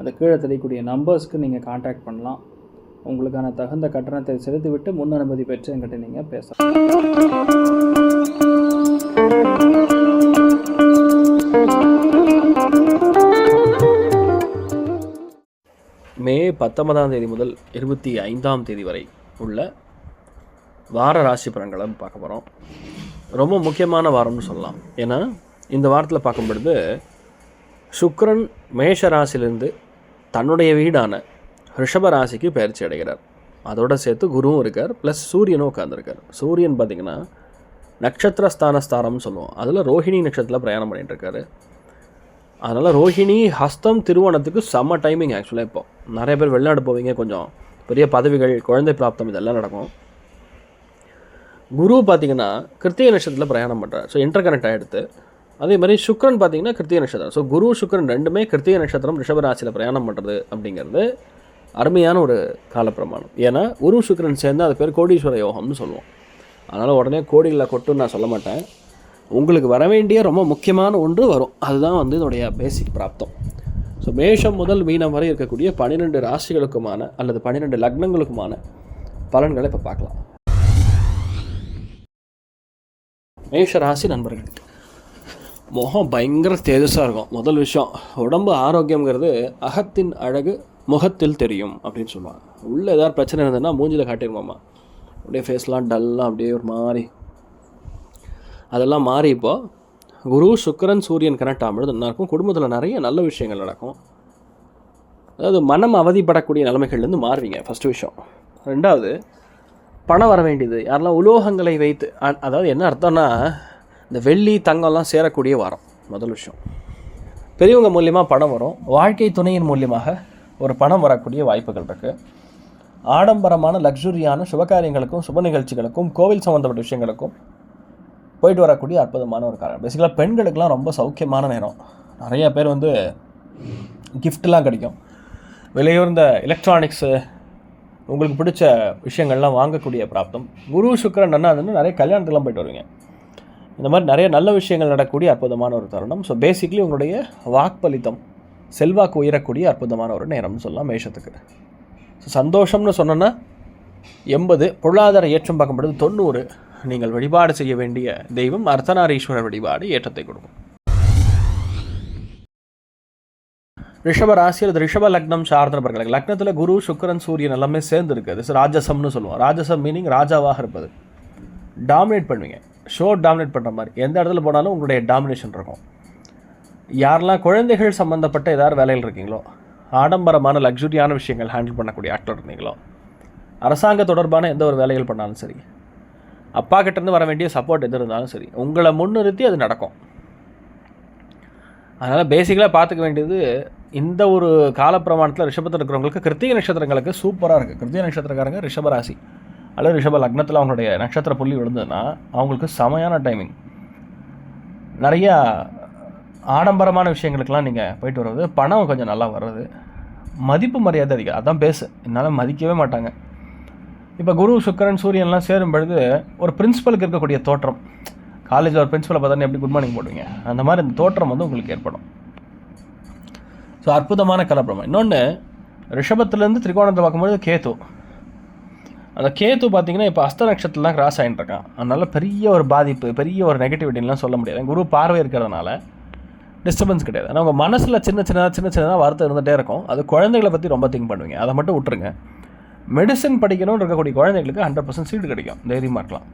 அந்த கீழே தெரியக்கூடிய நம்பர்ஸ்க்கு நீங்கள் காண்டாக்ட் பண்ணலாம். உங்களுக்கான தகுந்த கட்டணத்தை செலுத்திவிட்டு முன் அனுமதி பெற்று என்கிட்ட நீங்கள் பேசலாம். மே பத்தொன்பதாம் தேதி முதல் இருபத்தி ஐந்தாம் தேதி வரை உள்ள வார ராசி பலன்களை பார்க்க போகிறோம் ரொம்ப முக்கியமான வாரம்னு சொல்லலாம். ஏன்னா இந்த வாரத்தில் பார்க்கும் பொழுது சுக்ரன் மேஷ ராசிலேருந்து தன்னுடைய வீடான ரிஷப ராசிக்கு பயிற்சி அடைகிறார். அதோட சேர்த்து குருவும் இருக்கார் ப்ளஸ் சூரியனும் உட்காந்துருக்கார் சூரியன் பார்த்திங்கன்னா நட்சத்திரஸ்தான ஸ்தானம்னு சொல்லுவோம். அதில் ரோஹிணி நட்சத்திரத்தில் பிரயாணம் பண்ணிட்டு இருக்காரு. அதனால் ரோஹிணி ஹஸ்தம் திருவோணத்துக்கு செம்ம டைமிங் ஆக்சுவலாக இப்போ. நிறைய பேர் வெளிநாடு போவீங்க கொஞ்சம் பெரிய பதவிகள் குழந்தை பிராப்தம் இதெல்லாம் நடக்கும். குரு பார்த்தீங்கன்னா கிருத்திகை நட்சத்திரத்தில் பிரயாணம் பண்ணுறார் ஸோ இன்டர் கனெக்ட் ஆகிடுது அதே மாதிரி சுக்ரன் பார்த்தீங்கன்னா கிருத்திக நட்சத்திரம். ஸோ குரு சுக்ரன் ரெண்டுமே கிருத்திக நட்சத்திரம் ரிஷபராசியில் பிரயாணம் பண்ணுறது அப்படிங்கிறது அருமையான ஒரு காலப்பிரமாணம். ஏன்னா குரு சுக்ரன் சேர்ந்து அது பேர் கோடீஸ்வர யோகம்னு சொல்லுவோம். அதனால் உடனே கோடிகளில் கொட்டுன்னு நான் சொல்ல மாட்டேன். உங்களுக்கு வர வேண்டிய ரொம்ப முக்கியமான ஒன்று வரும். அதுதான் வந்து இதோடைய பேசிக் பிராப்தம். ஸோ மேஷம் முதல் மீனம் வரை இருக்கக்கூடிய பன்னிரெண்டு ராசிகளுக்குமான அல்லது பன்னிரெண்டு லக்னங்களுக்குமான பலன்களை இப்போ பார்க்கலாம். மேஷ ராசி நண்பர்களுக்கு முகம் பயங்கர தேஜஸாக இருக்கும். முதல் விஷயம் உடம்பு ஆரோக்கியங்கிறது அகத்தின் அழகு முகத்தில் தெரியும் அப்படின்னு சொல்லுவாங்க. உள்ளே ஏதாவது பிரச்சனை இருந்ததுன்னா மூஞ்சில் காட்டிடுமாம்மா அப்படியே ஃபேஸ்லாம் டல்லாக அப்படியே ஒரு மாதிரி. அதெல்லாம் மாறி இப்போ குரு சுக்கரன் சூரியன் கனெக்ட் ஆகும்பொழுது நல்லா இருக்கும். குடும்பத்தில் நிறைய நல்ல விஷயங்கள் நடக்கும். அதாவது மனம் அவதிப்படக்கூடிய நிலைமைகள்லேருந்து மாறுவீங்க. ஃபஸ்ட்டு விஷயம். ரெண்டாவது பணம் வர வேண்டியது. யாரெல்லாம் உலோகங்களை வைத்து அ- அதாவது என்ன அர்த்தம்னா இந்த வெள்ளி தங்கம்லாம் சேரக்கூடிய வாரம் முதல் விஷயம். பெரியவங்க மூலியமாக பணம் வரும். வாழ்க்கை துணையின் மூலியமாக ஒரு பணம் வரக்கூடிய வாய்ப்புகள் இருக்குது ஆடம்பரமான லக்ஸுரியான சுபகாரியங்களுக்கும் சுப நிகழ்ச்சிகளுக்கும் கோவில் சம்மந்தப்பட்ட விஷயங்களுக்கும் போயிட்டு வரக்கூடிய அற்புதமான ஒரு காரணம் பேசிக்கலாக பெண்களுக்கெலாம் ரொம்ப சௌக்கியமான நேரம். நிறைய பேர் வந்து கிஃப்ட்லாம் கிடைக்கும். விலையுறந்த எலக்ட்ரானிக்ஸு உங்களுக்கு பிடிச்ச விஷயங்கள்லாம் வாங்கக்கூடிய பிராப்தம். குரு சுக்கரன் அண்ணாதுன்னு நிறைய கல்யாணத்துக்குலாம் போயிட்டு வருவீங்க. இந்த மாதிரி நிறைய நல்ல விஷயங்கள் நடக்கக்கூடிய அற்புதமான ஒரு தருணம். ஸோ பேசிக்லி உங்களுடைய வாக்பலித்தம் செல்வாக்கு உயரக்கூடிய அற்புதமான ஒரு நேரம்னு சொல்லலாம் மேஷத்துக்கு. ஸோ சந்தோஷம்னு சொன்னோன்னா எண்பது பொருளாதார ஏற்றம் பார்க்கும்பொழுது தொண்ணூறு நீங்கள் வழிபாடு செய்ய வேண்டிய தெய்வம் அர்த்தநாரீஸ்வரர் வழிபாடு ஏற்றத்தை கொடுக்கும். ரிஷப ராசி அல்லது ரிஷப லக்னம் சார்ந்தவர்களுக்கு லக்னத்தில் குரு சுக்கரன் சூரியன் எல்லாமே சேர்ந்து இருக்குது ராஜசம்னு சொல்லுவோம். ராஜசம் மீனிங் ராஜாவாக இருப்பது. டாமினேட் பண்ணுவீங்க. ஷோ டாமினேட் பண்ணுற மாதிரி. எந்த இடத்துல போனாலும் உங்களுடைய டாமினேஷன் இருக்கும். யாரெல்லாம் குழந்தைகள் சம்மந்தப்பட்ட ஏதாவது வேலையில் இருக்கீங்களோ ஆடம்பரமான லக்ஸுரியான விஷயங்கள் ஹேண்டில் பண்ணக்கூடிய ஆக்டர் இருந்தீங்களோ அரசாங்க தொடர்பான எந்த ஒரு வேலைகள் பண்ணாலும் சரி அப்பா கிட்டேருந்து வர வேண்டிய சப்போர்ட் எது இருந்தாலும் சரி உங்களை முன்னிறுத்தி அது நடக்கும். அதனால் பேசிக்கலாக பார்த்துக்க வேண்டியது இந்த ஒரு காலப்பிரமாணத்தில் ரிஷபத்தில் இருக்கிறவங்களுக்கு கிருத்திக நட்சத்திரங்களுக்கு சூப்பராக இருக்குது கிருத்திக நட்சத்திரக்காரங்க ரிஷபராசி அல்லது ரிஷப லக்னத்தில் அவங்களுடைய நட்சத்திர புள்ளி விழுந்ததுன்னா அவங்களுக்கு செமையான டைமிங் நிறையா ஆடம்பரமான விஷயங்களுக்கெல்லாம் நீங்கள் போயிட்டு வர்றது பணம் கொஞ்சம் நல்லா வர்றது மதிப்பு மரியாதை அதிகம். அதான் பேசு என்னால் மதிக்கவே மாட்டாங்க. இப்போ குரு சுக்கரன் சூரியன்லாம் சேரும் பொழுது ஒரு பிரின்சிபலுக்கு இருக்கக்கூடிய தோற்றம். காலேஜில் ஒரு பிரின்ஸிபலை பார்த்தா எப்படி குட் மார்னிங் போடுவீங்க? அந்த மாதிரி இந்த தோற்றம் வந்து உங்களுக்கு ஏற்படும். ஸோ அற்புதமான கலப்பிரமம் இன்னொன்று ரிஷபத்துலேருந்து திரிகோணத்தை பார்க்கும்போது கேத்து அந்த கேத்து பார்த்தீங்கன்னா இப்போ அஸ்த நட்சத்திரம் தான் கிராஸ் ஆகிட்டு இருக்கான். அதனால பெரிய ஒரு பாதிப்பு பெரிய ஒரு நெகட்டிவிட்டிலாம் சொல்ல முடியாது. குரு பார்வை இருக்கிறதுனால டிஸ்டர்பன்ஸ் கிடையாது. ஆனால் உங்கள் மனசில் சின்ன சின்னதாக சின்ன சின்னதாக வார்த்தை இருந்துகிட்டே இருக்கும். அது குழந்தைகளை பற்றி ரொம்ப திங்க் பண்ணுவீங்க. அதை மட்டும் விட்டுருங்க. மெடிசன் படிக்கணும்னு இருக்கக்கூடிய குழந்தைகளுக்கு ஹண்ட்ரட் பர்சன்ட் சீடு கிடைக்கும். தைரியமாக இருக்கலாம்.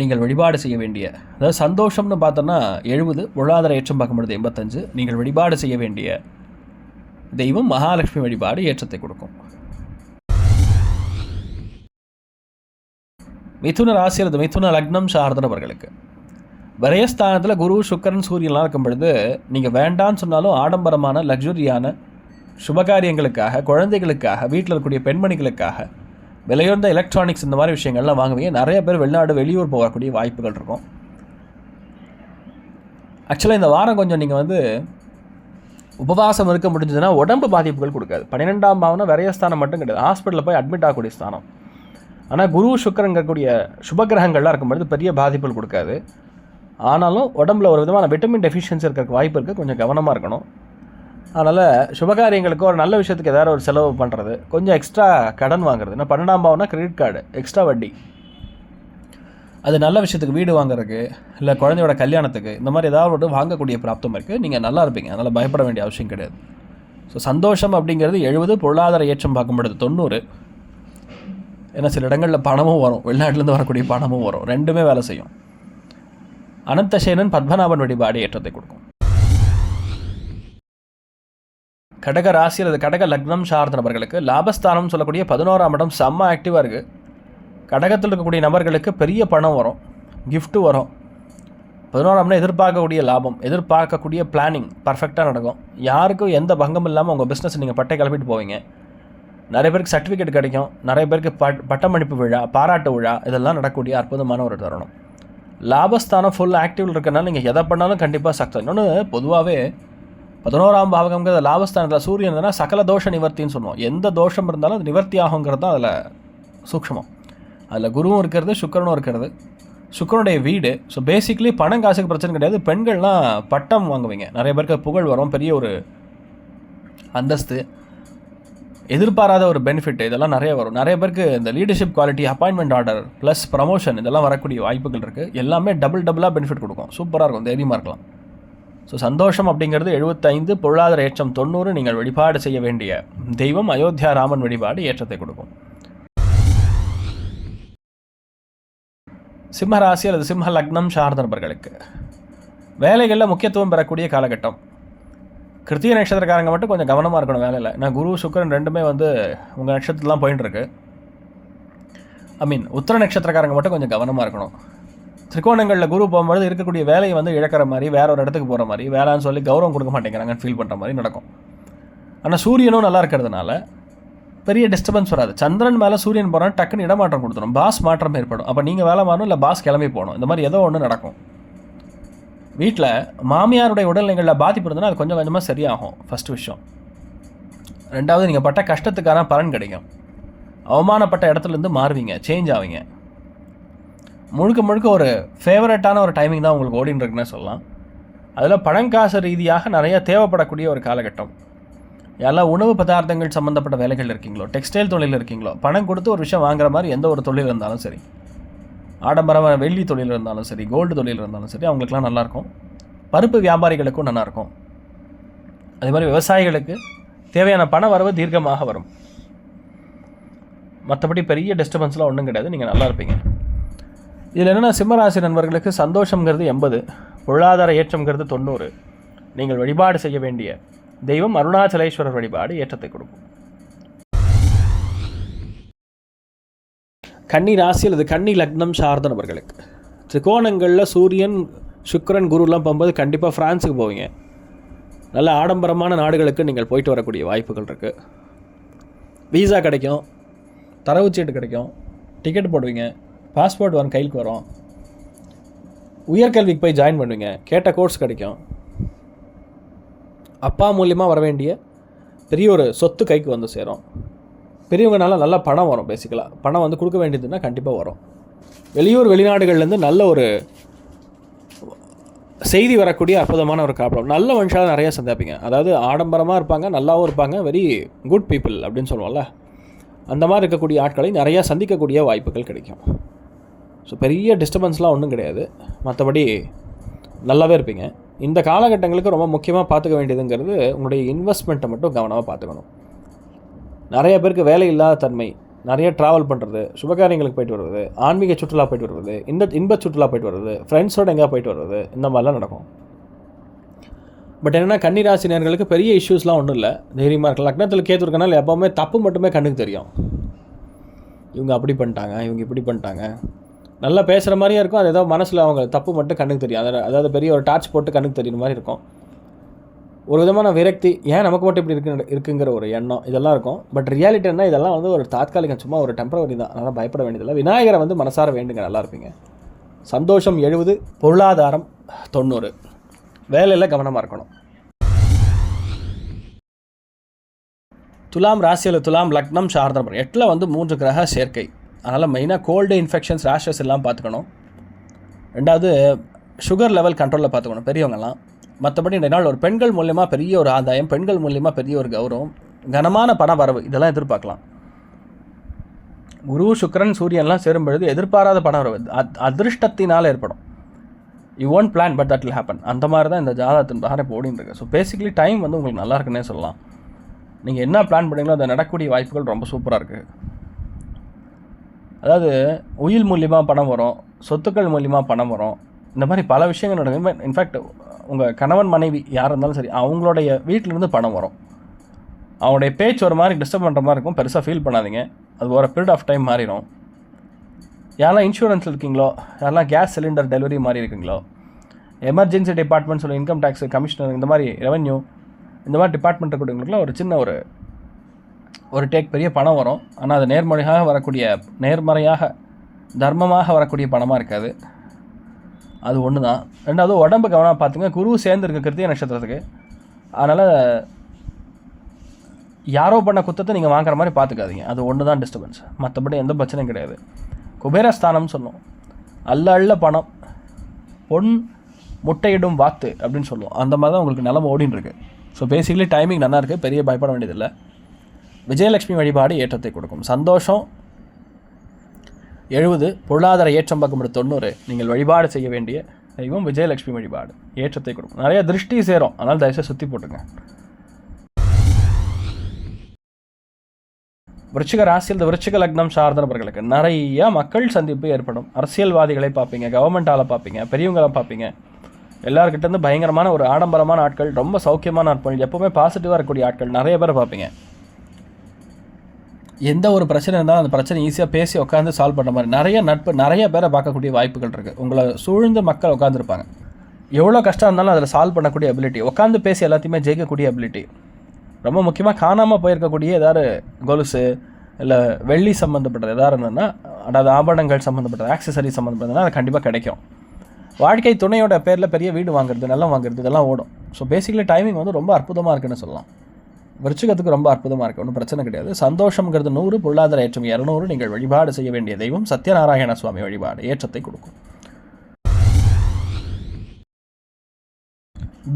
நீங்கள் வழிபாடு செய்ய வேண்டிய அதாவது சந்தோஷம்னு பார்த்தோன்னா எழுபது பொருளாதார ஏற்றம் பார்க்கும்பொழுது எண்பத்தஞ்சு. நீங்கள் வழிபாடு செய்ய வேண்டிய தெய்வம் மகாலட்சுமி வழிபாடு ஏற்றத்தை கொடுக்கும். மிதுன ராசி அல்லது மிதுன லக்னம் சார்ந்தவர்களுக்கு விரயஸ்தானத்தில் குரு சுக்கரன் சூரியன்லாம் இருக்கும் பொழுது நீங்கள் வேண்டான்னு சொன்னாலும் ஆடம்பரமான லக்ஸுரியான சுபகாரியங்களுக்காக குழந்தைகளுக்காக வீட்டில் இருக்கக்கூடிய பெண்மணிகளுக்காக விலையுந்த எலக்ட்ரானிக்ஸ் இந்த மாதிரி விஷயங்கள்லாம் வாங்குவீங்க. நிறைய பேர் வெளிநாடு வெளியூர் போகக்கூடிய வாய்ப்புகள் இருக்கும். ஆக்சுவலாக இந்த வாரம் கொஞ்சம் நீங்கள் வந்து உபவாசம் இருக்க முடிஞ்சதுன்னா உடம்பு பாதிப்புகள் கொடுக்காது. பன்னிரெண்டாம் பாவம்னா விரயஸ்தானம் மட்டும் கிடையாது. ஹாஸ்பிட்டலில் போய் அட்மிட் ஆகக்கூடிய ஸ்தானம். ஆனால் குரு சுக்கரங்கக்கூடிய இருக்கக்கூடிய சுபகிரகங்கள்லாம் இருக்கும்பொழுது பெரிய பாதிப்புகள் கொடுக்காது. ஆனாலும் உடம்புல ஒரு விதமான விட்டமின் டெஃபிஷியன்சி இருக்கிற வாய்ப்பு இருக்குது கொஞ்சம் கவனமாக இருக்கணும். அதனால் சுபகாரியங்களுக்கு ஒரு நல்ல விஷயத்துக்கு ஏதாவது ஒரு செலவு பண்ணுறது கொஞ்சம் எக்ஸ்ட்ரா கடன் வாங்குறது. ஏன்னா பன்னெண்டாம் பாவம்னா கிரெடிட் கார்டு எக்ஸ்ட்ரா வட்டி. அது நல்ல விஷயத்துக்கு வீடு வாங்குறதுக்கு இல்லை குழந்தையோட கல்யாணத்துக்கு இந்த மாதிரி ஏதாவது ஒன்று வாங்கக்கூடிய பிராப்தம் இருக்குது நீங்கள் நல்லா இருப்பீங்க. அதனால் பயப்பட வேண்டிய அவசியம் கிடையாது. ஸோ சந்தோஷம் அப்படிங்கிறது எழுபது பொருளாதார ஏற்றம் பார்க்கும்பொழுது தொண்ணூறு. ஏன்னா சில இடங்களில் பணமும் வரும். வெளிநாட்டிலேருந்து வரக்கூடிய பணமும் வரும். ரெண்டுமே வேலை செய்யும். அனந்தசேனன் பத்மநாபன் வழிபாடு ஏற்றத்தை கொடுக்கும். கடக ராசி அல்லது கடக லக்னம் சார்ந்த நபர்களுக்கு லாபஸ்தானம் சொல்லக்கூடிய பதினோராம் இடம் செம்ம ஆக்டிவாக இருக்குது கடகத்தில் இருக்கக்கூடிய நபர்களுக்கு பெரிய பணம் வரும். கிஃப்ட்டு வரும். பதினோராம்னா எதிர்பார்க்கக்கூடிய லாபம் எதிர்பார்க்கக்கூடிய பிளானிங் பர்ஃபெக்டாக நடக்கும். யாருக்கும் எந்த பங்கமும் இல்லாமல் உங்கள் பிஸ்னஸ் நீங்கள் பட்டை கிளப்பிட்டு போவீங்க. நிறைய பேருக்கு சர்டிஃபிகேட் கிடைக்கும். நிறைய பேருக்கு பட் பட்டமளிப்பு விழா பாராட்டு விழா இதெல்லாம் நடக்கக்கூடிய அற்புதமான ஒரு தருணம். லாபஸ்தானம் ஃபுல் ஆக்டிவில் இருக்கனால நீங்கள் எதை பண்ணாலும் கண்டிப்பாக சக்ஸஸ் இன்னொன்று பொதுவாகவே பதினோராம் பாவகம்ங்கிறது லாபஸ்தானத்தில் சூரியன் தான் சகல தோஷ நிவர்த்தின்னு சொல்லுவோம். எந்த தோஷம் இருந்தாலும் அது நிவர்த்தி ஆகுங்கிறது தான் அதில் சூக்ஷமம். அதில் குருவும் இருக்கிறது சுக்கிரனும் இருக்கிறது. சுக்கிரனுடைய வீடு ஸோ பேசிக்லி பணம் காசுக்கு பிரச்சனை கிடையாது. பெண்கள்லாம் பட்டம் வாங்குவீங்க. நிறைய பேருக்கு புகழ் வரும். பெரிய ஒரு அந்தஸ்து. எதிர்பாராத ஒரு பெனிஃபிட் இதெல்லாம் நிறைய வரும். நிறைய பேருக்கு இந்த leadership quality appointment order plus promotion இதெல்லாம் வரக்கூடிய வாய்ப்புகள் இருக்குது எல்லாமே டபுள் டபுளாக பெனிஃபிட் கொடுக்கும். சூப்பராக இருக்கும். தைரியமாக இருக்கலாம். ஸோ சந்தோஷம் அப்படிங்கிறது எழுபத்தைந்து பொருளாதார ஏற்றம் தொண்ணூறு நீங்கள் வழிபாடு செய்ய வேண்டிய தெய்வம் அயோத்தியா ராமன் வழிபாடு ஏற்றத்தை கொடுக்கும். சிம்ம ராசி அல்லது சிம்ம லக்னம் சார்ந்த நபர்களுக்கு வேலைகளில் முக்கியத்துவம் பெறக்கூடிய காலகட்டம். கிருத்திக நட்சத்திரக்காரங்க மட்டும் கொஞ்சம் கவனமாக இருக்கணும் வேலையில். நான் குரு சுக்கிரன் ரெண்டுமே வந்து உங்கள் நட்சத்திரத்துலாம் போயின்னு இருக்கு ஐ மீன் உத்தர நட்சத்திரக்காரங்க மட்டும் கொஞ்சம் கவனமாக இருக்கணும். திரிகோணங்களில் குரு போகும்போது இருக்கக்கூடிய வேலையை வந்து இழக்கிற மாதிரி வேற ஒரு இடத்துக்கு போகிற மாதிரி வேலைன்னு சொல்லி கௌரவம் கொடுக்க மாட்டேங்கிறாங்கன்னு ஃபீல் பண்ணுற மாதிரி நடக்கும். ஆனால் சூரியனும் நல்லா இருக்கிறதுனால பெரிய டிஸ்டர்பன்ஸ் வராது. சந்திரன் மேலே சூரியன் போகிறான் டக்குன்னு இடமாற்றம் கொடுத்துரும். பாஸ் மாற்றம் ஏற்படும். அப்போ நீங்கள் வேலை மாறணும் இல்லை பாஸ் கிளம்பி போகணும். இந்த மாதிரி ஏதோ ஒன்று நடக்கும். வீட்டில் மாமியாருடைய உடல்நிலைகளில் பாதிப்பு இருந்ததுன்னா அது கொஞ்சம் கொஞ்சமாக சரியாகும் ஃபஸ்ட் விஷயம். ரெண்டாவது நீங்கள் பட்ட கஷ்டத்துக்கான பலன் கிடைக்கும். அவமானப்பட்ட இடத்துலேருந்து மாறுவீங்க சேஞ்ச் ஆவீங்க. முழுக்க முழுக்க ஒரு ஃபேவரட்டான ஒரு டைமிங் தான் உங்களுக்கு ஓடின்னு இருக்குன்னு சொல்லலாம். அதில் பணங்காசு ரீதியாக நிறையா தேவைப்படக்கூடிய ஒரு காலகட்டம். யாரெல்லாம் உணவு பதார்த்தங்கள் சம்மந்தப்பட்ட வேலைகள் இருக்கீங்களோ டெக்ஸ்டைல் தொழில் இருக்கீங்களோ பணம் கொடுத்து ஒரு விஷயம் வாங்குற மாதிரி எந்த ஒரு தொழில் இருந்தாலும் சரி ஆடம்பரமான வெள்ளி தொழில் இருந்தாலும் சரி கோல்டு தொழில் இருந்தாலும் சரி அவங்களுக்குலாம் நல்லாயிருக்கும். பருப்பு வியாபாரிகளுக்கும் நல்லாயிருக்கும் அதே மாதிரி விவசாயிகளுக்கு தேவையான பண வரவு தீர்க்கமாக வரும். மற்றபடி பெரிய டிஸ்டர்பன்ஸ்லாம் ஒன்றும் கிடையாது. நீங்கள் நல்லா இருப்பீங்க. இதில் என்னென்னா சிம்மராசி நண்பர்களுக்கு சந்தோஷங்கிறது எண்பது பொருளாதார ஏற்றம்ங்கிறது தொண்ணூறு. நீங்கள் வழிபாடு செய்ய வேண்டிய தெய்வம் அருணாச்சலேஸ்வரர் வழிபாடு ஏற்றத்தை கொடுக்கும். கன்னி ராசி அல்லது கன்னி லக்னம் சார்ந்த நபர்களுக்கு. திரிகோணங்களில் சூரியன் சுக்கரன் குருலாம் போகும்போது கண்டிப்பாக ஃப்ரான்ஸுக்கு போவீங்க. நல்ல ஆடம்பரமான நாடுகளுக்கு நீங்கள் போயிட்டு வரக்கூடிய வாய்ப்புகள் இருக்குது வீசா கிடைக்கும். தரவுச்சீட்டு கிடைக்கும். டிக்கெட் போடுவீங்க. பாஸ்போர்ட் வரும் கைக்கு வரும். உயர்கல்விக்கு போய் ஜாயின் பண்ணுவீங்க. கேட்ட கோர்ஸ் கிடைக்கும். அப்பா மூலியமாக வர வேண்டிய பெரிய ஒரு சொத்து கைக்கு வந்து சேரும். பெரியவங்கனால நல்ல பணம் வரும் பேசிக்கலாக பணம் வந்து கொடுக்க வேண்டியதுன்னா கண்டிப்பாக வரும். வெளியூர் வெளிநாடுகள்லேருந்து நல்ல ஒரு செய்தி வரக்கூடிய அற்புதமான ஒரு காப்படம் நல்ல மனுஷால நிறையா சந்திப்பீங்க. அதாவது ஆடம்பரமாக இருப்பாங்க நல்லாவும் இருப்பாங்க வெரி குட் பீப்புள் அப்படின்னு சொல்லுவோம்ல. அந்த மாதிரி இருக்கக்கூடிய ஆட்களை நிறையா சந்திக்கக்கூடிய வாய்ப்புகள் கிடைக்கும். ஸோ பெரிய டிஸ்டர்பன்ஸ்லாம் ஒன்றும் கிடையாது. மற்றபடி நல்லாவே இருப்பீங்க. இந்த காலகட்டங்களுக்கு ரொம்ப முக்கியமாக பார்த்துக்க வேண்டியதுங்கிறது உங்களுடைய இன்வெஸ்ட்மெண்ட்டை மட்டும் கவனமாக பார்த்துக்கணும். நிறைய பேருக்கு வேலை இல்லாத தன்மை நிறைய ட்ராவல் பண்ணுறது சுபகாரியங்களுக்கு போயிட்டு வருவது ஆன்மீக சுற்றுலா போயிட்டு வருவது இந்த இன்ப சுற்றுலா போயிட்டு வருவது ஃப்ரெண்ட்ஸோடு எங்கே போயிட்டு வருவது இந்த மாதிரிலாம் நடக்கும். பட் என்னென்னா கன்னிராசி நேர்களுக்கு பெரிய இஷ்யூஸ்லாம் ஒன்றும் இல்லை. தைரியமாக இருக்கலாம். லக்னத்தில் கேத்து இருக்கனால எப்போவுமே தப்பு மட்டுமே கண்ணுக்கு தெரியும். இவங்க அப்படி பண்ணிட்டாங்க இவங்க இப்படி பண்ணிட்டாங்க. நல்லா பேசுகிற மாதிரியே இருக்கும். அது ஏதோ மனசில் அவங்க தப்பு மட்டும் கண்ணுக்கு தெரியும். அதாவது அதாவது பெரிய ஒரு டார்ச் போட்டு கண்ணுக்கு தெரியுற மாதிரி இருக்கும். ஒரு விதமான விரக்தி ஏன் நமக்கு மட்டும் இப்படி இருக்கு இருக்குங்கிற ஒரு எண்ணம் இதெல்லாம் இருக்கும். பட் ரியாலிட்டி என்ன இதெல்லாம் வந்து ஒரு தாத்காலிகம் சும்மா ஒரு டெம்பரவரி தான். அதனால் பயப்பட வேண்டியதில்லை. விநாயகரை வந்து மனசார வேண்டுங்க நல்லா இருப்பீங்க. சந்தோஷம் எழுபது பொருளாதாரம் தொண்ணூறு. வேலையில் கவனமாக இருக்கணும். துலாம் ராசியில் துலாம் லக்னம் சார்ந்தபுரம் எட்டில் வந்து மூன்று கிரக சேர்க்கை. அதனால் மெயினாக கோல்டு இன்ஃபெக்ஷன்ஸ் ரேஷஸ் எல்லாம் பார்த்துக்கணும். ரெண்டாவது சுகர் லெவல் கண்ட்ரோலில் பார்த்துக்கணும் பெரியவங்கலாம் மற்றபடி இந்த நாள் ஒரு பெண்கள் மூலியமாக பெரிய ஒரு ஆதாயம் பெண்கள் மூலியமாக பெரிய ஒரு கௌரவம் கனமான பண வரவு இதெல்லாம் எதிர்பார்க்கலாம். குரு சுக்கரன் சூரியன்லாம் சேரும் பொழுது எதிர்பாராத பண வரவு அத் அதிர்ஷ்டத்தினால் ஏற்படும். You won't plan but that will happen அந்த மாதிரி தான் இந்த ஜாதகத்தின் பிரகாரம் இப்போ ஓடின்னு இருக்கு. ஸோ பேசிக்கலி டைம் வந்து உங்களுக்கு நல்லா இருக்குன்னே சொல்லலாம். நீங்கள் என்ன பிளான் பண்ணீங்களோ அதை நடக்கக்கூடிய வாய்ப்புகள் ரொம்ப சூப்பராக இருக்குது அதாவது உயில் மூலியமாக பணம் வரும் சொத்துக்கள் மூலியமாக பணம் வரும். இந்த மாதிரி பல விஷயங்கள் நடக்கும். இன்ஃபேக்ட் உங்கள் கணவன் மனைவி யார் இருந்தாலும் சரி அவங்களுடைய வீட்டிலேருந்து பணம் வரும். அவங்களுடைய பேச்சு ஒரு மாதிரி டிஸ்டர்ப் பண்ணுற மாதிரி இருக்கும். பெருசாக ஃபீல் பண்ணாதீங்க. அது ஒரு பீரியட் ஆஃப் டைம் மாறிடும் யாரெல்லாம் இன்சூரன்ஸ் இருக்கீங்களோ யாரெல்லாம் கேஸ் சிலிண்டர் டெலிவரி மாதிரி இருக்கீங்களோ எமர்ஜென்சி டிபார்ட்மெண்ட் சொல்லி இன்கம் டேக்ஸ் கமிஷனர் இந்த மாதிரி ரெவன்யூ இந்த மாதிரி டிபார்ட்மெண்ட் இருக்கக்கூடியவங்களுக்குலாம் ஒரு சின்ன ஒரு ஒரு டேக் பெரிய பணம் வரும். ஆனால் அது நேர்மறையாக வரக்கூடிய நேர்மறையாக தர்மமாக வரக்கூடிய பணமாக இருக்காது. அது ஒன்று தான் ரெண்டாவது உடம்பு கவனமாக பார்த்துங்க. குரு சேர்ந்துருக்கு கிருத்திய நட்சத்திரத்துக்கு. அதனால் யாரோ பண்ண குத்தத்தை நீங்கள் வாங்குற மாதிரி பார்த்துக்காதீங்க. அது ஒன்று தான் டிஸ்டர்பன்ஸ் மற்றபடி எந்த பிரச்சனையும் கிடையாது. குபேரஸ்தானம்னு சொன்னோம் அல்ல அள்ள பணம். பொன் முட்டையிடும் வாத்து அப்படின்னு சொல்லுவோம். அந்த மாதிரி தான் உங்களுக்கு நிலம ஓடின்னு இருக்கு ஸோ பேசிக்கலி டைமிங் நல்லா இருக்குது பெரிய பயப்பட வேண்டியதில்லை. விஜயலட்சுமி வழிபாடு ஏற்றத்தை கொடுக்கும். சந்தோஷம் எழுபது பொருளாதார ஏற்றம் பார்க்கும்போது தொண்ணூறு நீங்கள் வழிபாடு செய்ய வேண்டிய தெய்வம் விஜயலட்சுமி வழிபாடு. ஏற்றத்தை கொடுக்கும். நிறைய திருஷ்டி சேரும். அதனால் தயவுசெய்து சுற்றி போட்டுங்க. விருச்சிக ராசியில் இந்த விருச்சிக லக்னம் சார்ந்த நபர்களுக்கு நிறைய மக்கள் சந்திப்பு ஏற்படும். அரசியல்வாதிகளை பார்ப்பீங்க கவர்மெண்டால் பார்ப்பீங்க பெரியவங்களை பார்ப்பீங்க. எல்லாருக்கிட்டேருந்து பயங்கரமான ஒரு ஆடம்பரமான ஆட்கள் ரொம்ப சௌக்கியமான ஆட்கள் எப்போவுமே பாசிட்டிவாக இருக்கக்கூடிய ஆட்கள் நிறைய பேர் பார்ப்பீங்க. எந்த ஒரு பிரச்சனை இருந்தாலும் அந்த பிரச்சனை ஈஸியாக பேசி உட்காந்து சால்வ் பண்ணுற மாதிரி நிறைய நட்பு நிறைய பேரை பார்க்கக்கூடிய வாய்ப்புகள் இருக்குது உங்களை சூழ்ந்து மக்கள் உட்காந்துருப்பாங்க எவ்வளோ கஷ்டம் இருந்தாலும் அதில் சால்வ் பண்ணக்கூடிய அபிலிட்டி உட்காந்து பேசி எல்லாத்தையுமே ஜெயிக்கக்கூடிய அபிலிட்டி ரொம்ப முக்கியமாக காணாமல் போயிருக்கக்கூடிய ஏதாவது கொலுசு இல்லை வெள்ளி சம்மந்தப்பட்டது எதாக இருந்ததுன்னா அதாவது ஆபரணங்கள் சம்மந்தப்பட்டது ஆக்சசரி சம்மந்தப்பட்டதுன்னா அது கண்டிப்பாக கிடைக்கும். வாழ்க்கை துணையோட பேரில் பெரிய வீடு வாங்குறது நிலம் வாங்குறது இதெல்லாம் ஓடும். ஸோ பேசிக்கலி டைமிங் வந்து ரொம்ப அற்புதமாக இருக்குன்னு சொல்லலாம். விருச்சிகத்துக்கு ரொம்ப அற்புதமாக இருக்குது ஒன்றும் பிரச்சனை கிடையாது. சந்தோஷங்கிறது நூறு பொருளாதார ஏற்றம் இரநூறு. நீங்கள் வழிபாடு செய்ய வேண்டிய தெய்வம் சத்யநாராயண சுவாமி வழிபாடு ஏற்றத்தை கொடுக்கும்.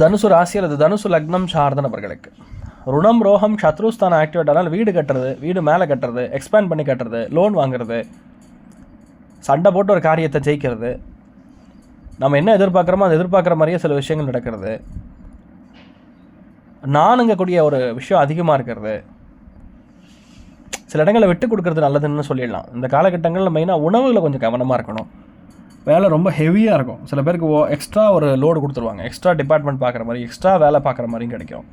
தனுசு ராசி அல்லது தனுசு லக்னம் சார்ந்த நபர்களுக்கு. ருணம் ரோகம் சத்ருஸ்தானம் ஆக்டிவேட் ஆனால் வீடு கட்டுறது வீடு மேலே கட்டுறது எக்ஸ்பேண்ட் பண்ணி கட்டுறது லோன் வாங்குறது சண்டை போட்டு ஒரு காரியத்தை ஜெயிக்கிறது. நம்ம என்ன எதிர்பார்க்குறோமோ அது எதிர்பார்க்குற மாதிரியே சில விஷயங்கள் நடக்கிறது. நானுங்கக்கூடிய ஒரு விஷயம் அதிகமாக இருக்கிறது. சில இடங்களில் விட்டு கொடுக்கறது நல்லதுன்னு சொல்லிடலாம். இந்த காலகட்டங்களில் மெயினாக உணவுகளை கொஞ்சம் கவனமாக இருக்கணும். வேலை ரொம்ப ஹெவியாக இருக்கும். சில பேருக்கு ஓ எக்ஸ்ட்ரா ஒரு லோடு கொடுத்துருவாங்க. எக்ஸ்ட்ரா டிபார்ட்மெண்ட் பார்க்குற மாதிரி எக்ஸ்ட்ரா வேலை பார்க்குற மாதிரியும் கிடைக்கும்.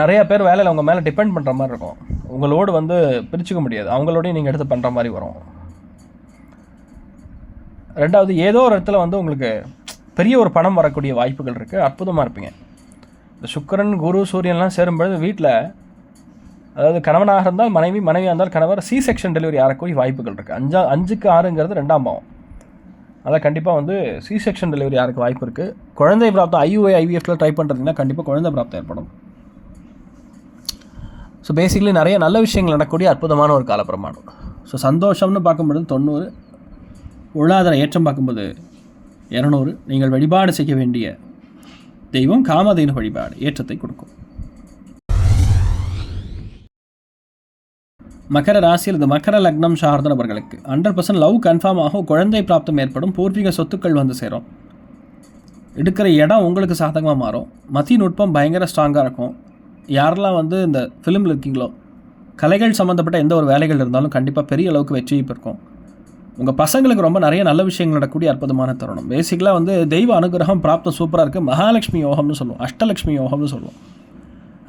நிறையா பேர் வேலையில் உங்கள் மேலே டிபெண்ட் பண்ணுற மாதிரி இருக்கும். உங்கள் லோடு வந்து பிரிச்சுக்க முடியாது. அவங்களோடையும் நீங்கள் எடுத்து பண்ணுற மாதிரி வரும். ரெண்டாவது ஏதோ ஒரு இடத்துல வந்து உங்களுக்கு பெரிய ஒரு பணம் வரக்கூடிய வாய்ப்புகள் இருக்குது அற்புதமாக இருப்பீங்க. இந்த சுக்கிரன் குரு சூரியன்லாம் சேரும்பொழுது வீட்டில் அதாவது கணவனாக இருந்தால் மனைவி மனைவியாக இருந்தால் கணவர் சி செக்ஷன் டெலிவரி ஆகக்கூடிய வாய்ப்புகள் இருக்குது அஞ்சா அஞ்சுக்கு ஆறுங்கிறது ரெண்டாம் பாவம். அதான் கண்டிப்பாக வந்து சி செக்ஷன் டெலிவரி ஆகிறதுக்கு வாய்ப்பு இருக்குது குழந்தை பிராப்தம் ஐயூஐ ஐவிஎஃப்ல ட்ரை பண்ணுறதுனா கண்டிப்பாக குழந்தை பிராப்தம் ஏற்படும். ஸோ பேசிக்கலி நிறைய நல்ல விஷயங்கள் நடக்கக்கூடிய அற்புதமான ஒரு காலப்பிரமாணம். ஸோ சந்தோஷம்னு பார்க்கும்பொழுது தொண்ணூறு பொருளாதார ஏற்றம் பார்க்கும்போது இரநூறு. நீங்கள் வழிபாடு செய்ய வேண்டிய தெய்வம் காமதேனு வழிபாடு ஏற்றத்தை கொடுக்கும். மகர ராசியில் இந்த மகர லக்னம் சார்ந்த நபர்களுக்கு ஹண்ட்ரட் பர்சன்ட் லவ் கன்ஃபார்ம் ஆகும் குழந்தை பிராப்தம் ஏற்படும் பூர்வீக சொத்துக்கள் வந்து சேரும். எடுக்கிற இடம் உங்களுக்கு சாதகமாக மாறும். மதி நுட்பம் பயங்கர ஸ்ட்ராங்காக இருக்கும். யாரெல்லாம் வந்து இந்த ஃபிலிமில் இருக்கீங்களோ கலைகள் சம்மந்தப்பட்ட எந்த ஒரு வேலைகள் இருந்தாலும் கண்டிப்பாக பெரிய அளவுக்கு வெற்றி இருக்கும் உங்கள் பசங்களுக்கு ரொம்ப நிறைய நல்ல விஷயங்கள் நடக்கக்கூடிய அற்புதமான தருணம். பேசிக்கலாக வந்து தெய்வ அனுகிரகம் பிராப்தம் சூப்பராக இருக்குது மகாலட்சுமி யோகம்னு சொல்லுவோம். அஷ்டலட்சுமி யோகம்னு சொல்லுவோம்.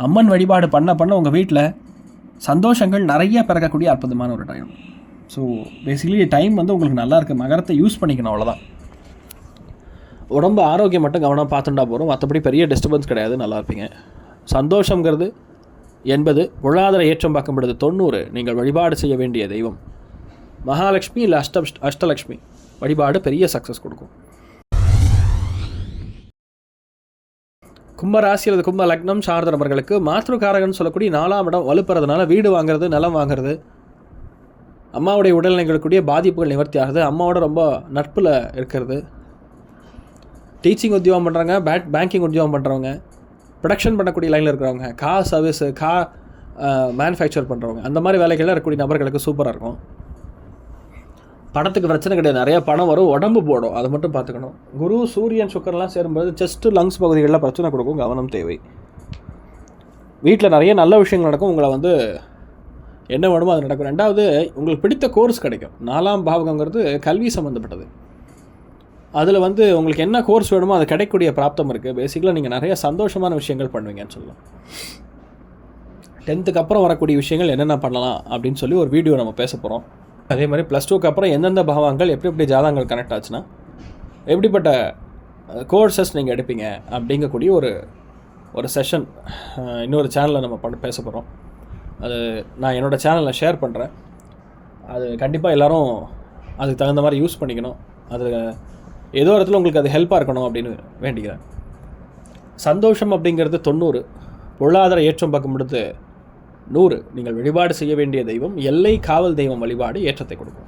அம்மன் வழிபாடு பண்ண பண்ண உங்கள் வீட்டில் சந்தோஷங்கள் நிறைய பிறக்கக்கூடிய அற்புதமான ஒரு டைம் ஸோ பேசிக்கலி டைம் வந்து உங்களுக்கு நல்லா இருக்குது மகரத்தை யூஸ் பண்ணிக்கணும் அவ்வளோதான் உடம்பு ஆரோக்கியம் மட்டும் கவனம் பார்த்துட்டா போகிறோம் மற்றபடி பெரிய டிஸ்டர்பன்ஸ் கிடையாது. நல்லா இருப்பீங்க. சந்தோஷங்கிறது எண்பது. பொருளாதார ஏற்றம் பார்க்கப்படுது தொண்ணூறு. நீங்கள் வழிபாடு செய்ய வேண்டிய தெய்வம். மகாலட்சுமி இல்லை அஷ்ட அஷ்டலக்ஷ்மி வழிபாடு பெரிய சக்ஸஸ் கொடுக்கும். கும்பராசி அல்லது கும்ப லக்னம் சார்ந்த நபர்களுக்கு மாத்ருகாரகன் சொல்லக்கூடிய நாலாம் இடம் வலுப்புறதுனால வீடு வாங்குறது நிலம் வாங்குறது அம்மாவுடைய உடல்நிலைகளுக்குரிய பாதிப்புகள் நிவர்த்தி ஆகுது அம்மாவோட ரொம்ப நட்பில் இருக்கிறது. டீச்சிங் உத்தியோகம் பண்ணுறாங்க பேட் பேங்கிங் உத்தியோகம் பண்ணுறவங்க ப்ரொடக்ஷன் பண்ணக்கூடிய லைனில் இருக்கிறவங்க கா சர்வீஸு கா மேனுஃபேக்சர் பண்ணுறவங்க அந்த மாதிரி வேலைகள்லாம் இருக்கக்கூடிய நபர்களுக்கு சூப்பராக இருக்கும். பணத்துக்கு பிரச்சனை கிடையாது. நிறைய பணம் வரும் உடம்பு போடும். அதை மட்டும் பார்த்துக்கணும். குரு சூரியன் சுக்கரெல்லாம் சேரும்போது செஸ்ட்டு லங்ஸ் பகுதிகளில் பிரச்சனை கொடுக்கும். கவனம் தேவை. வீட்டில் நிறைய நல்ல விஷயங்கள் நடக்கும். உங்களை வந்து என்ன வேணுமோ அது நடக்கும். ரெண்டாவது உங்களுக்கு பிடித்த கோர்ஸ் கிடைக்கும். நாலாம் பாவகங்கிறது கல்வி சம்மந்தப்பட்டது அதில் வந்து உங்களுக்கு என்ன கோர்ஸ் வேணுமோ அது கிடைக்கக்கூடிய பிராப்தம் இருக்குது. பேசிக்கலாக நீங்கள் நிறைய சந்தோஷமான விஷயங்கள் பண்ணுவீங்கன்னு சொல்லலாம். டென்த்துக்கு அப்புறம் வரக்கூடிய விஷயங்கள் என்னென்ன பண்ணலாம் அப்படின்னு சொல்லி ஒரு வீடியோ நம்ம பேச போகிறோம். அதே மாதிரி ப்ளஸ் டூக்கு அப்புறம் எந்தெந்த பாவங்கள் எப்படி எப்படி ஜாதகங்கள் கனெக்ட் ஆச்சுன்னா எப்படிப்பட்ட கோர்சஸ் நீங்கள் எடுப்பீங்க அப்படிங்கக்கூடிய ஒரு ஒரு செஷன் இன்னொரு சேனலில் நம்ம பண்ண பேச போகிறோம் அது நான் என்னோடய சேனலில் ஷேர் பண்ணுறேன் அது கண்டிப்பாக எல்லோரும் அதுக்கு தகுந்த மாதிரி யூஸ் பண்ணிக்கணும். அது ஏதோ இடத்துல உங்களுக்கு அது ஹெல்ப்பாக இருக்கணும் அப்படின்னு வேண்டிக்கிறேன். சந்தோஷம் அப்படிங்கிறது தொண்ணூறு. பொருளாதார ஏற்றம் பார்க்கும்பொழுது நூறு. நீங்கள் வழிபாடு செய்ய வேண்டிய தெய்வம் எல்லை காவல் தெய்வம் வழிபாடு ஏற்றத்தை கொடுக்கும்.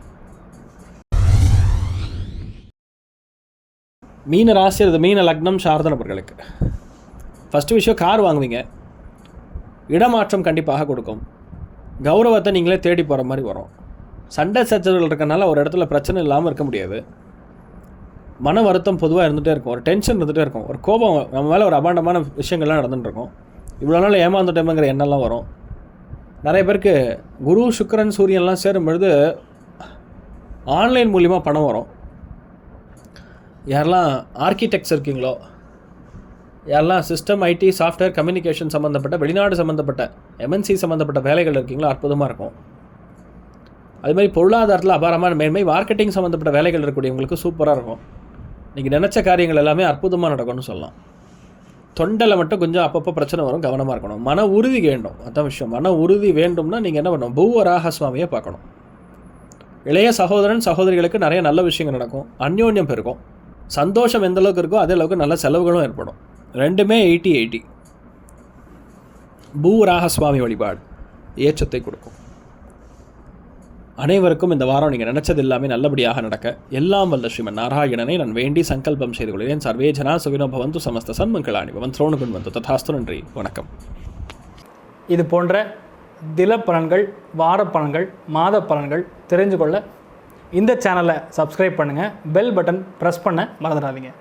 மீன ராசி அல்லது மீன லக்னம் சார்ந்த நபர்களுக்கு. ஃபஸ்ட்டு விஷயம் கார் வாங்குவீங்க. இடமாற்றம் கண்டிப்பாக கொடுக்கும். கௌரவத்தை நீங்களே தேடி போகிற மாதிரி வரும். சண்டை சச்சரவுகள் இருக்கனால ஒரு இடத்துல பிரச்சனை இல்லாமல் இருக்க முடியாது. மன வருத்தம் பொதுவாக இருந்துகிட்டே இருக்கும். ஒரு டென்ஷன் இருந்துகிட்டே இருக்கும். ஒரு கோபம் நம்ம மேலே ஒரு அபாண்டமான விஷயங்கள்லாம் நடந்துட்டு இருக்கும். இவ்வளோ நாள் ஏமாந்துட்டோம்ங்கிற எண்ணம்லாம் வரும். நிறைய பேருக்கு குரு சுக்கரன் சூரியன்லாம் சேரும் பொழுது ஆன்லைன் மூலிமா பணம் வரும். யாரெல்லாம் ஆர்கிடெக்ட்ஸ் இருக்கீங்களோ யாரெல்லாம் சிஸ்டம் ஐடி சாஃப்ட்வேர் கம்யூனிகேஷன் சம்மந்தப்பட்ட வெளிநாடு சம்மந்தப்பட்ட எம்என்சி சம்மந்தப்பட்ட வேலைகள் இருக்கீங்களோ அற்புதமாக இருக்கும். அது மாதிரி பொருளாதாரத்தில் அபாரமான மேன்மை மார்க்கெட்டிங் சம்மந்தப்பட்ட வேலைகள் இருக்கக்கூடியவங்களுக்கு சூப்பராக இருக்கும். நீங்கள் நினச்ச காரியங்கள் எல்லாமே அற்புதமாக நடக்கும்னு சொல்லலாம். தொண்டலை மட்டும் கொஞ்சம் அப்பப்போ பிரச்சனை வரும் கவனமாக இருக்கணும். மன உறுதி வேண்டும். அதான் விஷயம். மன உறுதி வேண்டும்னா நீங்கள் என்ன பண்ணணும்? பூவராக சுவாமியை பார்க்கணும். இளைய சகோதரன் சகோதரிகளுக்கு நிறைய நல்ல விஷயங்கள் நடக்கும். அந்யோன்யம் பெருக்கும் சந்தோஷம் எந்த அளவுக்கு இருக்கோ அதே அளவுக்கு நல்ல செலவுகளும் ஏற்படும். ரெண்டுமே எயிட்டி எயிட்டி. பூவராக சுவாமி வழிபாடு. ஏற்றத்தை கொடுக்கும். அனைவருக்கும் இந்த வாரம் நீங்கள் நினச்சது எல்லாமே நல்லபடியாக நடக்க. எல்லாம் வல்ல ஸ்ரீமன் நாராயணனை நான் வேண்டி சங்கல்பம் செய்து கொள்கிறேன். சர்வேஜனா சுகினோ பவந்து சமஸ்த சன்மங்களாணி பவன். திரோணுகுன் வந்து ததாஸ்து நன்றி. வணக்கம். இது போன்ற தில பலன்கள் வார பலன்கள் மாத பலன்கள் தெரிஞ்சு கொள்ள இந்த சேனலை சப்ஸ்கிரைப் பண்ணுங்கள் பெல் பட்டன் ப்ரெஸ் பண்ண மறந்துடாதீங்க.